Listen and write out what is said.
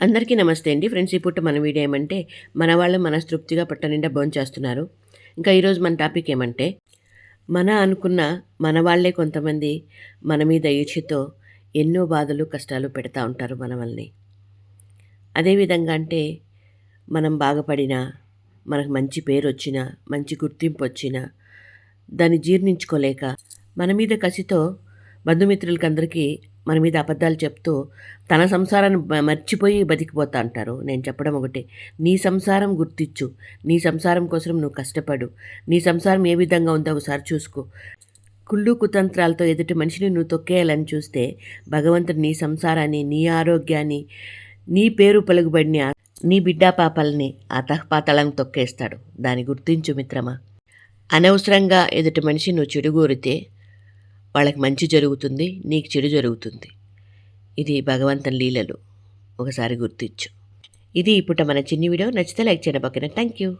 అందరికీ నమస్తే అండి. ఫ్రెండ్స్ ఇప్పుడు మన వీడియో ఏమంటే మన వాళ్ళు మనస్తృప్తిగా పట్టనిండా భోంచేస్తున్నారు ఇంకా ఈరోజు మన టాపిక్ ఏమంటే మన అనుకున్న మన వాళ్ళే కొంతమంది మన మీద ఈర్ష్యతో ఎన్నో బాధలు కష్టాలు పెడతా ఉంటారు మన వాళ్ళని. అదేవిధంగా అంటే మనం బాగుపడినా మనకు మంచి పేరు వచ్చినా మంచి గుర్తింపు వచ్చినా దాన్ని జీర్ణించుకోలేక మన మీద కసితో బంధుమిత్రులకి అందరికీ మన మీద అబద్ధాలు చెప్తూ తన సంసారాన్ని మర్చిపోయి బతికిపోతా అంటారు. నేను చెప్పడం ఒకటే. నీ సంసారం గుర్తించు. నీ సంసారం కోసం నువ్వు కష్టపడు. నీ సంసారం ఏ విధంగా ఉందో ఒకసారి చూసుకో. కుళ్ళు కుతంత్రాలతో ఎదుటి మనిషిని నువ్వు తొక్కేయాలని చూస్తే భగవంతుడు నీ సంసారాన్ని నీ ఆరోగ్యాన్ని నీ పేరు పలుకుబడిన నీ బిడ్డా పాపల్ని అతహపాతళం తొక్కేస్తాడు. దాన్ని గుర్తించు మిత్రమా. అనవసరంగా ఎదుటి మనిషి నువ్వు చెడుగూరితే వాళ్ళకి మంచి జరుగుతుంది నీకు చెడు జరుగుతుంది. ఇది భగవంతుని లీలలు. ఒకసారి గుర్తించు. ఇది ఇప్పుడు మన చిన్ని వీడియో. నచ్చితే లైక్ చేయడం పక్కన. Thank you